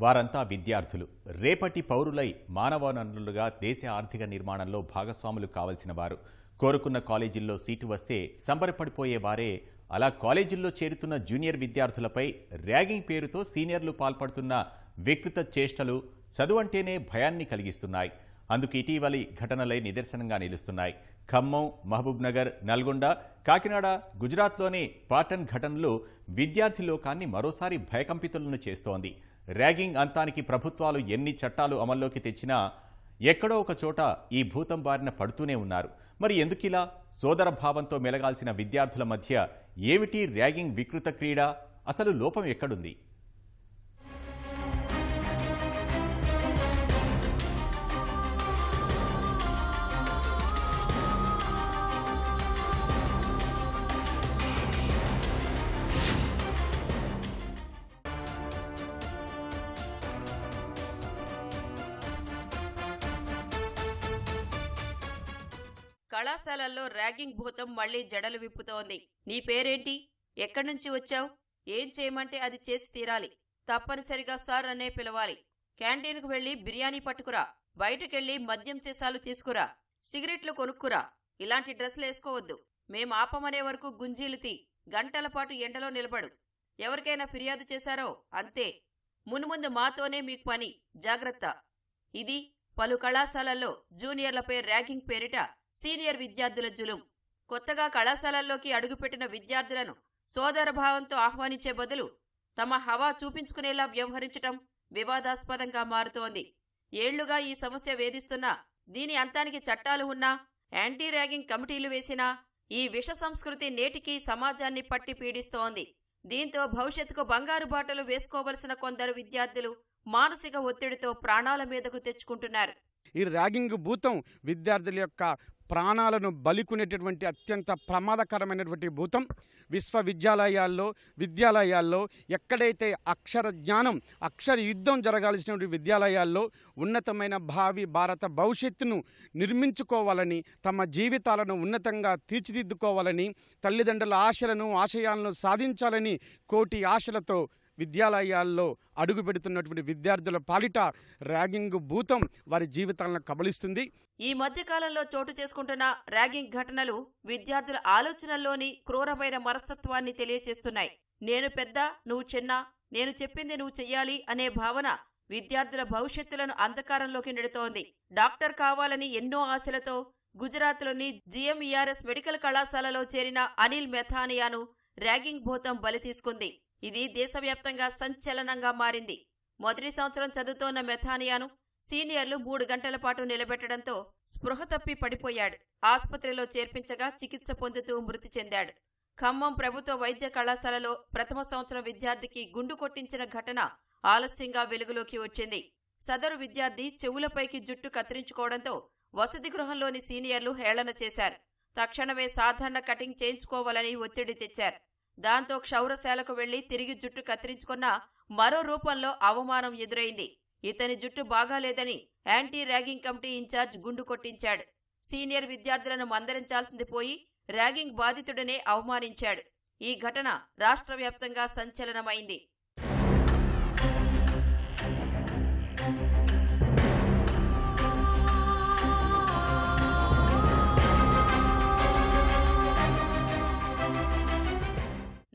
వారంతా విద్యార్థులు. రేపటి పౌరులై మానవనరులుగా దేశ ఆర్థిక నిర్మాణంలో భాగస్వాములు కావలసిన వారు. కోరుకున్న కాలేజీల్లో సీటు వస్తే సంబరపడిపోయే వారే. అలా కాలేజీల్లో చేరుతున్న జూనియర్ విద్యార్థులపై ర్యాగింగ్ పేరుతో సీనియర్లు పాల్పడుతున్న వ్యక్తిత చేష్టలు చదువంటేనే భయాన్ని కలిగిస్తున్నాయి. అందుకు ఇటీవలి ఘటనలే నిదర్శనంగా నిలుస్తున్నాయి. ఖమ్మం మహబూబ్నగర్ నల్గొండ కాకినాడ గుజరాత్లోని పాటన్ ఘటనలు విద్యార్థి లోకాన్ని మరోసారి భయకంపితులను చేస్తోంది. ర్యాగింగ్ అంతానికి ప్రభుత్వాలు ఎన్ని చట్టాలు అమల్లోకి తెచ్చినా ఎక్కడో ఒక చోట ఈ భూతం బారిన పడుతూనే ఉన్నారు. మరి ఎందుకిలా? సోదర భావంతో మెలగాల్సిన విద్యార్థుల మధ్య ఏమిటి ర్యాగింగ్ వికృత క్రీడ? అసలు లోపం ఎక్కడుంది? కళాశాలల్లో ర్యాగింగ్ భూతం మళ్ళీ జడలు విప్పుతోంది. నీ పేరేంటి? ఎక్కడి నుంచి వచ్చావు? ఏం చేయమంటే అది చేసి తీరాలి. తప్పనిసరిగా సార్ అనే పిలవాలి. క్యాంటీన్కు వెళ్ళి బిర్యానీ పట్టుకురా. బయటకెళ్ళి మద్యం సీసాలు తీసుకురా. సిగరెట్లు కొనుక్కురా. ఇలాంటి డ్రెస్సులు వేసుకోవద్దు. మేం ఆపమనే వరకు గుంజీలు తీ. గంటల పాటు ఎండలో నిలబడు. ఎవరికైనా ఫిర్యాదు చేశారో? అంతే. మునుముందు మాతోనే మీకు పని. జాగ్రత్త. ఇది పలు కళాశాలల్లో జూనియర్లపై ర్యాగింగ్ పేరిట సీనియర్ విద్యార్థుల జులుం. కొత్తగా కళాశాలల్లోకి అడుగుపెట్టిన విద్యార్థులను సోదరభావంతో ఆహ్వానించే బదులు తమ హవా చూపించుకునేలా వ్యవహరించటం వివాదాస్పదంగా మారుతోంది. ఏళ్ళుగా ఈ సమస్య వేధిస్తున్నా దీని అంతానికి చట్టాలు ఉన్నా యాంటీ ర్యాగింగ్ కమిటీలు వేసినా ఈ విష సంస్కృతి నేటికీ సమాజాన్ని పట్టి పీడిస్తోంది. దీంతో భవిష్యత్తుకు బంగారు బాటలు వేసుకోవలసిన కొందరు విద్యార్థులు మానసిక ఒత్తిడితో ప్రాణాల మీదకు తెచ్చుకుంటున్నారు. ఈ ర్యాగింగ్ భూతం విద్యార్థుల యొక్క ప్రాణాలను బలికునేటటువంటి అత్యంత ప్రమాదకరమైనటువంటి భూతం. విశ్వవిద్యాలయాల్లో విద్యాలయాల్లో ఎక్కడైతే అక్షర జ్ఞానం అక్షర యుద్ధం జరగాల్సినటువంటి విద్యాలయాల్లో ఉన్నతమైన భావి భారత భవిష్యత్తును నిర్మించుకోవాలని తమ జీవితాలను ఉన్నతంగా తీర్చిదిద్దుకోవాలని తల్లిదండ్రుల ఆశలను ఆశయాలను సాధించాలని కోటి ఆశలతో విద్యాలయాల్లో అడుగు పెడుతున్నటువంటి విద్యార్థుల పాలిట ర్యాగింగ్ భూతం వారి జీవితాలను కబలిస్తుంది ఈ మధ్యకాలంలో చోటు చేసుకుంటున్న ర్యాగింగ్ ఘటనలు విద్యార్థుల ఆలోచనల్లోని క్రూరమైన మనస్తత్వాన్ని తెలియచేస్తున్నాయి. నేను పెద్ద నువ్వు చిన్న నేను చెప్పింది నువ్వు చెయ్యాలి అనే భావన విద్యార్థుల భవిష్యత్తులను అంధకారంలోకి నెడుతోంది. డాక్టర్ కావాలని ఎన్నో ఆశలతో గుజరాత్లోని జిఎంఈఆర్ఎస్ మెడికల్ కళాశాలలో చేరిన అనిల్ మెథానియాను ర్యాగింగ్ భూతం బలి తీసుకుంది. ఇది దేశవ్యాప్తంగా సంచలనంగా మారింది. మొదటి సంవత్సరం చదువుతోన్న మెథానియాను సీనియర్లు మూడు గంటల పాటు నిలబెట్టడంతో స్పృహ తప్పి పడిపోయాడు. ఆసుపత్రిలో చేర్పించగా చికిత్స పొందుతూ మృతి చెందాడు. ఖమ్మం ప్రభుత్వ వైద్య కళాశాలలో ప్రథమ సంవత్సరం విద్యార్థికి గుండు కొట్టించిన ఘటన ఆలస్యంగా వెలుగులోకి వచ్చింది. సదరు విద్యార్థి చెవులపైకి జుట్టు కత్తిరించుకోవడంతో వసతి గృహంలోని సీనియర్లు హేళన చేశారు. తక్షణమే సాధారణ కటింగ్ చేయించుకోవాలని ఒత్తిడి తెచ్చారు. దాంతో క్షౌరశాలకు వెళ్ళి తిరిగి జుట్టు కత్తిరించుకున్న మరో రూపంలో అవమానం ఎదురైంది. ఇతని జుట్టు బాగాలేదని యాంటీ ర్యాగింగ్ కమిటీ ఇన్ఛార్జ్ గుండు కొట్టించాడు. సీనియర్ విద్యార్థులను మందరించాల్సింది పోయి ర్యాగింగ్ బాధితుడనే అవమానించాడు. ఈ ఘటన రాష్ట్ర వ్యాప్తంగా సంచలనమైంది.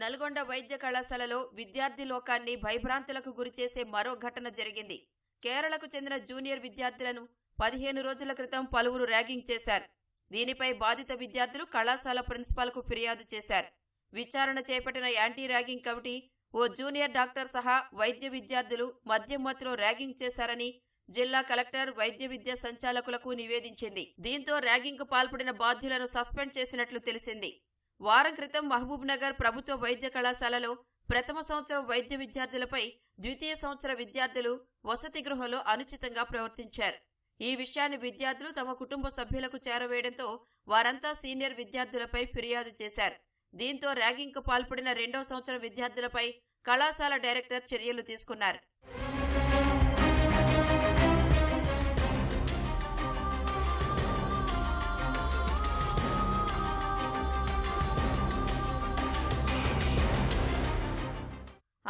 నల్గొండ వైద్య కళాశాలలో విద్యార్థి లోకాన్ని భయభ్రాంతులకు గురిచేసే మరో ఘటన జరిగింది. కేరళకు చెందిన జూనియర్ విద్యార్థులను పదిహేను రోజుల క్రితం పలువురు ర్యాగింగ్ చేశారు. దీనిపై బాధిత విద్యార్థులు కళాశాల ప్రిన్సిపాల్కు ఫిర్యాదు చేశారు. విచారణ చేపట్టిన యాంటీ ర్యాగింగ్ కమిటీ ఓ జూనియర్ డాక్టర్ సహా వైద్య విద్యార్థులు మద్యం మత్తులో ర్యాగింగ్ చేశారని జిల్లా కలెక్టర్ వైద్య విద్య సంచాలకులకు నివేదించింది. దీంతో ర్యాగింగ్కు పాల్పడిన బాధ్యులను సస్పెండ్ చేసినట్లు తెలిసింది. వారం క్రితం మహబూబ్ నగర్ ప్రభుత్వ వైద్య కళాశాలలో ప్రథమ సంవత్సరం వైద్య విద్యార్థులపై ద్వితీయ సంవత్సర విద్యార్థులు వసతి గృహంలో అనుచితంగా ప్రవర్తించారు. ఈ విషయాన్ని విద్యార్థులు తమ కుటుంబ సభ్యులకు చేరవేయడంతో వారంతా సీనియర్ విద్యార్థులపై ఫిర్యాదు చేశారు. దీంతో ర్యాగింగ్కు పాల్పడిన రెండో సంవత్సరం విద్యార్థులపై కళాశాల డైరెక్టర్ చర్యలు తీసుకున్నారు.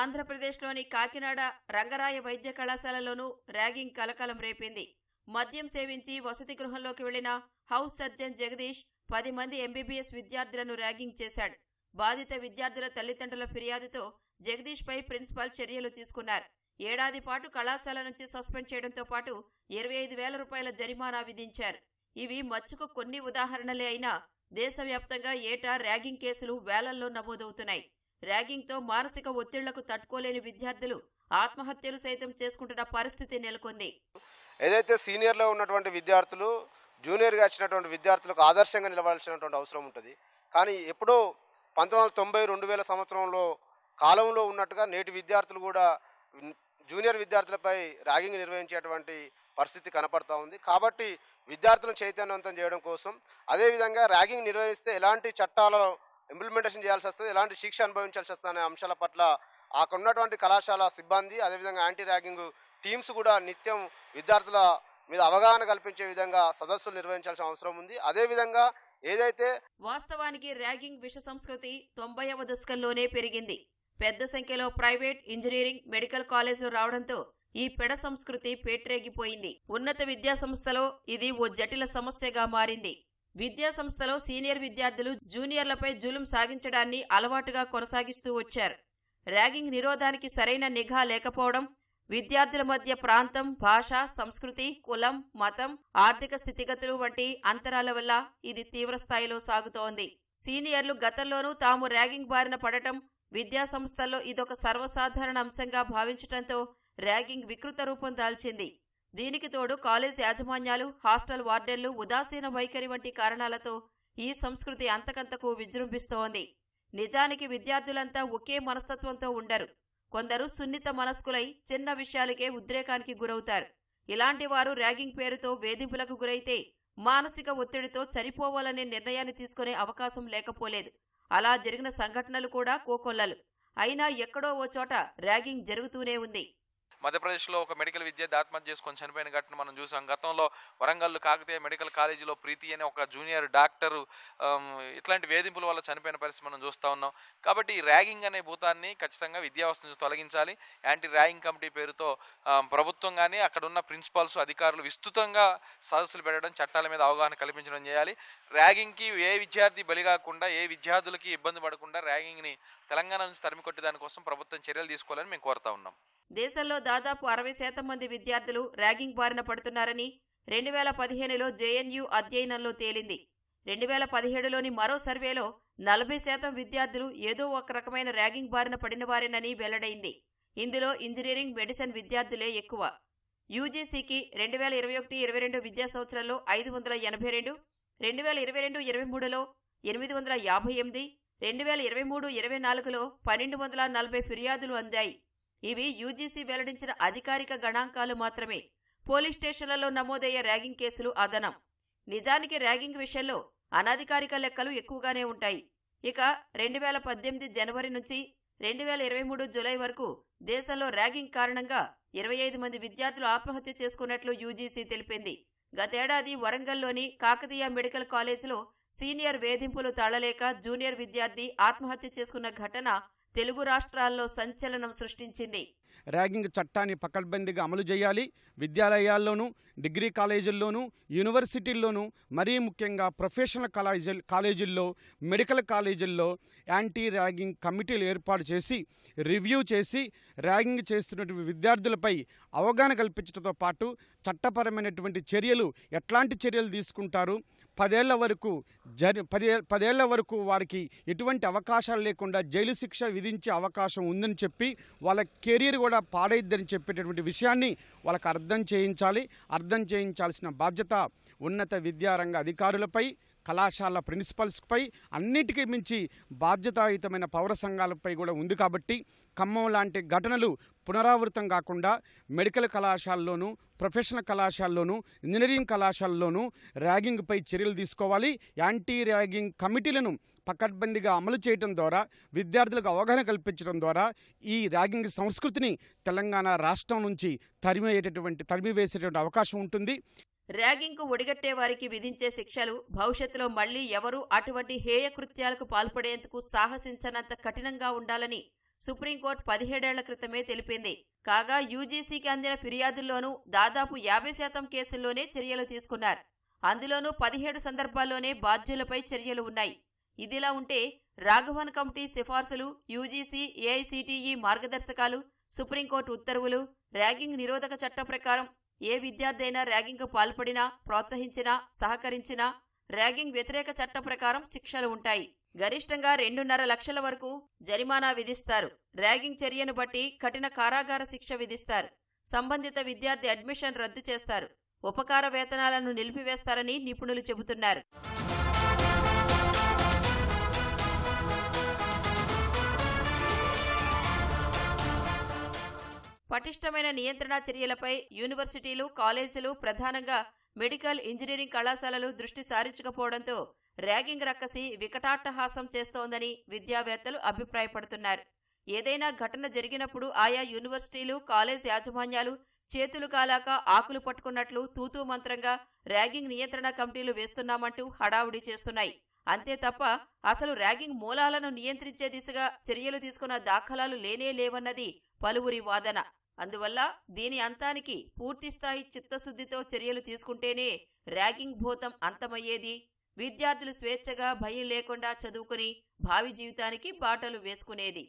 ఆంధ్రప్రదేశ్లోని కాకినాడ రంగరాయ వైద్య కళాశాలలోనూ ర్యాగింగ్ కలకలం రేపింది. మద్యం సేవించి వసతి గృహంలోకి వెళ్ళిన హౌస్ సర్జన్ జగదీష్ పది మంది ఎంబీబీఎస్ విద్యార్థులను ర్యాగింగ్ చేశాడు. బాధిత విద్యార్థుల తల్లిదండ్రుల ఫిర్యాదుతో జగదీష్ పై ప్రిన్సిపాల్ చర్యలు తీసుకున్నారు. ఏడాది పాటు కళాశాల నుంచి సస్పెండ్ చేయడంతో పాటు ఇరవై ఐదు వేల రూపాయల జరిమానా విధించారు. ఇవి మచ్చుకు కొన్ని ఉదాహరణలే అయినా దేశవ్యాప్తంగా ఏటా ర్యాగింగ్ కేసులు వేలల్లో నమోదవుతున్నాయి. ర్యాగింగ్తో మానసిక ఒత్తిళ్ళకు తట్టుకోలేని విద్యార్థులు ఆత్మహత్యలు సైతం చేసుకుంటున్న పరిస్థితి నెలకొంది. ఏదైతే సీనియర్లో ఉన్నటువంటి విద్యార్థులు జూనియర్గా వచ్చినటువంటి విద్యార్థులకు ఆదర్శంగా నిలవాల్సినటువంటి అవసరం ఉంటుంది. కానీ ఎప్పుడో పంతొమ్మిది వందల తొంభై రెండు వేల సంవత్సరంలో కాలంలో ఉన్నట్టుగా నేటి విద్యార్థులు కూడా జూనియర్ విద్యార్థులపై ర్యాగింగ్ నిర్వహించేటువంటి పరిస్థితి కనపడతా ఉంది. కాబట్టి విద్యార్థులను చైతన్యవంతం చేయడం కోసం అదేవిధంగా ర్యాగింగ్ నిర్వహిస్తే ఎలాంటి చట్టాలను ఇంప్లిమెంటేషన్ చేయాల్సి వస్తుంది ఎలాంటి శిక్ష అనుభవించాల్సి వస్తుంది అనే అంశాల పట్ల అక్కడ ఉన్నటువంటి కళాశాల సిబ్బంది అదేవిధంగా యాంటీ ర్యాగింగ్ టీమ్స్ కూడా నిత్యం విద్యార్థుల మీద అవగాహన కల్పించే విధంగా సదస్సులు నిర్వహించాల్సిన అవసరం ఉంది. అదేవిధంగా ఏదైతే వాస్తవానికి ర్యాగింగ్ విష సంస్కృతి తొంభైవ దశకంలోనే పెరిగింది. పెద్ద సంఖ్యలో ప్రైవేట్ ఇంజనీరింగ్ మెడికల్ కాలేజీలు రావడంతో ఈ పెడ సంస్కృతి పేట్రేగిపోయింది. ఉన్నత విద్యాసంస్థలో ఇది ఓ జటిల సమస్యగా మారింది. విద్యా సంస్థలో సీనియర్ విద్యార్థులు జూనియర్లపై జులుం సాగించడాన్ని అలవాటుగా కొనసాగిస్తూ వచ్చారు. ర్యాగింగ్ నిరోధానికి సరైన నిఘా లేకపోవడం విద్యార్థుల మధ్య ప్రాంతం భాష సంస్కృతి కులం మతం ఆర్థిక స్థితిగతులు వంటి అంతరాల వల్ల ఇది తీవ్రస్థాయిలో సాగుతోంది. సీనియర్లు గతంలోనూ తాము ర్యాగింగ్ బారిన పడటం విద్యా సంస్థల్లో ఇదొక సర్వసాధారణ అంశంగా భావించటంతో ర్యాగింగ్ వికృత రూపం దాల్చింది. దీనికి తోడు కాలేజ్ యాజమాన్యాలు హాస్టల్ వార్డెన్లు ఉదాసీన వైఖరి వంటి కారణాలతో ఈ సంస్కృతి అంతకంతకు విజృంభిస్తోంది. నిజానికి విద్యార్థులంతా ఒకే మనస్తత్వంతో ఉండరు. కొందరు సున్నిత మనస్కులై చిన్న విషయాలకే ఉద్రేకానికి గురవుతారు. ఇలాంటి వారు ర్యాగింగ్ పేరుతో వేధింపులకు గురైతే మానసిక ఒత్తిడితో చనిపోవాలనే నిర్ణయాన్ని తీసుకునే అవకాశం లేకపోలేదు. అలా జరిగిన సంఘటనలు కూడా కోకొల్లలు. అయినా ఎక్కడో ఓ చోట ర్యాగింగ్ జరుగుతూనే ఉంది. మధ్యప్రదేశ్లో ఒక మెడికల్ విద్యార్థి ఆత్మహత్య చేసుకొని చనిపోయిన ఘటన మనం చూసాం. గతంలో వరంగల్ కాకతీయ మెడికల్ కాలేజీలో ప్రీతి అనే ఒక జూనియర్ డాక్టర్ ఇట్లాంటి వేధింపుల వల్ల చనిపోయిన పరిస్థితి మనం చూస్తూ ఉన్నాం. కాబట్టి ర్యాగింగ్ అనే భూతాన్ని ఖచ్చితంగా విద్యావస్థ నుంచి తొలగించాలి. యాంటీ ర్యాగింగ్ కమిటీ పేరుతో ప్రభుత్వం కానీ అక్కడ ఉన్న ప్రిన్సిపాల్స్ అధికారులు విస్తృతంగా సదస్సులు పెట్టడం చట్టాల మీద అవగాహన కల్పించడం చేయాలి. ర్యాగింగ్కి ఏ విద్యార్థి బలి కాకుండా ఏ విద్యార్థులకి ఇబ్బంది పడకుండా ర్యాగింగ్ని తెలంగాణ నుంచి తరిమి కొట్టే దానికోసం ప్రభుత్వం చర్యలు తీసుకోవాలని మేము కోరుతా ఉన్నాం. దేశంలో దాదాపు అరవై శాతం మంది విద్యార్థులు ర్యాగింగ్ బారిన పడుతున్నారని రెండు వేల పదిహేనులో జేఎన్యూ అధ్యయనంలో తేలింది. రెండు వేల పదిహేడులోని మరో సర్వేలో నలభై శాతం విద్యార్థులు ఏదో ఒక రకమైన ర్యాగింగ్ బారిన పడినవారేనని వెల్లడైంది. ఇందులో ఇంజనీరింగ్ మెడిసిన్ విద్యార్థులే ఎక్కువ. యూజీసీకి రెండు వేల ఇరవై ఒకటి ఇరవై రెండు విద్యా సంవత్సరంలో ఐదు వందల ఎనభై రెండు రెండు వేల ఇరవై రెండు ఇరవై మూడులో ఎనిమిది వందల యాభై ఎనిమిది రెండు వేల ఇరవై మూడు ఇరవై నాలుగులో పన్నెండు వందల నలభై ఫిర్యాదులు అందాయి. ఇవి యూజీసీ వెల్లడించిన అధికారిక గణాంకాలు మాత్రమే. పోలీస్ స్టేషన్లలో నమోదయ్యే ర్యాగింగ్ కేసులు అదనం. నిజానికి ర్యాగింగ్ విషయంలో అనధికారిక లెక్కలు ఎక్కువగానే ఉంటాయి. ఇక రెండు వేల పద్దెనిమిది జనవరి నుంచి రెండు వేల ఇరవై మూడు జులై వరకు దేశంలో ర్యాగింగ్ కారణంగా ఇరవై ఐదు మంది విద్యార్థులు ఆత్మహత్య చేసుకున్నట్లు యూజీసీ తెలిపింది. గతేడాది వరంగల్లోని కాకతీయ మెడికల్ కాలేజీలో సీనియర్ వేధింపులు తాళలేక జూనియర్ విద్యార్థి ఆత్మహత్య చేసుకున్న ఘటన తెలుగు రాష్ట్రాల్లో సంచలనం సృష్టించింది. ర్యాగింగ్ చట్టాన్ని పకడ్బందీగా అమలు చేయాలి. విద్యాలయాల్లోనూ డిగ్రీ కాలేజీల్లోనూ యూనివర్సిటీల్లోనూ మరీ ముఖ్యంగా ప్రొఫెషనల్ కాలేజీ కాలేజీల్లో మెడికల్ కాలేజీల్లో యాంటీ ర్యాగింగ్ కమిటీలు ఏర్పాటు చేసి రివ్యూ చేసి ర్యాగింగ్ చేస్తున్నటువంటి విద్యార్థులపై అవగాహన కల్పించడంతో పాటు చట్టపరమైనటువంటి చర్యలు ఎట్లాంటి చర్యలు తీసుకుంటారు పదేళ్ళ వరకు జరి పదే పదేళ్ళ వరకు వారికి ఎటువంటి అవకాశాలు లేకుండా జైలు శిక్ష విధించే అవకాశం ఉందని చెప్పి వాళ్ళ కెరీర్ కూడా పాడైద్దని చెప్పేటటువంటి విషయాన్ని వాళ్ళకు అర్థం చేయించాలి. అర్థం చేయించాల్సిన బాధ్యత ఉన్నత విద్యారంగ అధికారులపై కళాశాల ప్రిన్సిపల్స్పై అన్నిటికీ మించి బాధ్యతాయుతమైన పౌర సంఘాలపై కూడా ఉంది కాబట్టి ఖమ్మం లాంటి ఘటనలు పునరావృతం కాకుండా మెడికల్ కళాశాలలోనూ ప్రొఫెషనల్ కళాశాలలోనూ ఇంజనీరింగ్ కళాశాలలోనూ ర్యాగింగ్పై చర్యలు తీసుకోవాలి. యాంటీ ర్యాగింగ్ కమిటీలను పకడ్బందీగా అమలు చేయడం ద్వారా విద్యార్థులకు అవగాహన కల్పించడం ద్వారా ఈ ర్యాగింగ్ సంస్కృతిని తెలంగాణ రాష్ట్రం నుంచి తరిమేటటువంటి తరిమివేసేటువంటి అవకాశం ఉంటుంది. ర్యాగింగ్కు ఒడిగట్టే వారికి విధించే శిక్షలు భవిష్యత్తులో మళ్ళీ ఎవరూ అటువంటి హేయ కృత్యాలకు పాల్పడేందుకు సాహసించనంత కఠినంగా ఉండాలని సుప్రీంకోర్టు పదిహేడేళ్ళ క్రితమే తెలిపింది. కాగా యూజీసీకి అందిన ఫిర్యాదుల్లోనూ దాదాపు యాభై శాతం కేసుల్లోనే చర్యలు తీసుకున్నారు. అందులోనూ పదిహేడు సందర్భాల్లోనే బాధ్యులపై చర్యలు ఉన్నాయి. ఇదిలా ఉంటే రాఘవన్ కమిటీ సిఫార్సులు యూజీసీ ఏఐసిటిఈ మార్గదర్శకాలు సుప్రీంకోర్టు ఉత్తర్వులు ర్యాగింగ్ నిరోధక చట్టం ప్రకారం ఏ విద్యార్థి అయినా ర్యాగింగ్కు పాల్పడినా ప్రోత్సహించినా సహకరించినా ర్యాగింగ్ వ్యతిరేక చట్టం ప్రకారం శిక్షలు ఉంటాయి. గరిష్టంగా రెండున్నర లక్షల వరకు జరిమానా విధిస్తారు. ర్యాగింగ్ చర్యను బట్టి కఠిన కారాగార శిక్ష విధిస్తారు. సంబంధిత విద్యార్థి అడ్మిషన్ రద్దు చేస్తారు. ఉపకార వేతనాలను నిలిపివేస్తారని నిపుణులు చెబుతున్నారు. పటిష్టమైన నియంత్రణ చర్యలపై యూనివర్సిటీలు కాలేజీలు ప్రధానంగా మెడికల్ ఇంజనీరింగ్ కళాశాలలు దృష్టి సారించకపోవడంతో ర్యాగింగ్ రక్కసి వికటాట్టహాసం చేస్తోందని విద్యావేత్తలు అభిప్రాయపడుతున్నారు. ఏదైనా ఘటన జరిగినప్పుడు ఆయా యూనివర్సిటీలు కాలేజ్ యాజమాన్యాలు చేతులు కాలాక ఆకులు పట్టుకున్నట్లు తూతూ మంత్రంగా ర్యాగింగ్ నియంత్రణ కమిటీలు వేస్తున్నామంటూ హడావుడి చేస్తున్నాయి. అంతే తప్ప అసలు ర్యాగింగ్ మూలాలను నియంత్రించే దిశగా చర్యలు తీసుకున్న దాఖలాలు లేనే లేవన్నది పలువురి వాదన. అందువల్ల దీని అంతానికి పూర్తిస్థాయి చిత్తశుద్ధితో చర్యలు తీసుకుంటేనే ర్యాగింగ్ భూతం అంతమయ్యేది. విద్యార్థులు స్వేచ్ఛగా భయం లేకుండా చదువుకుని భావి జీవితానికి బాటలు వేసుకునేది.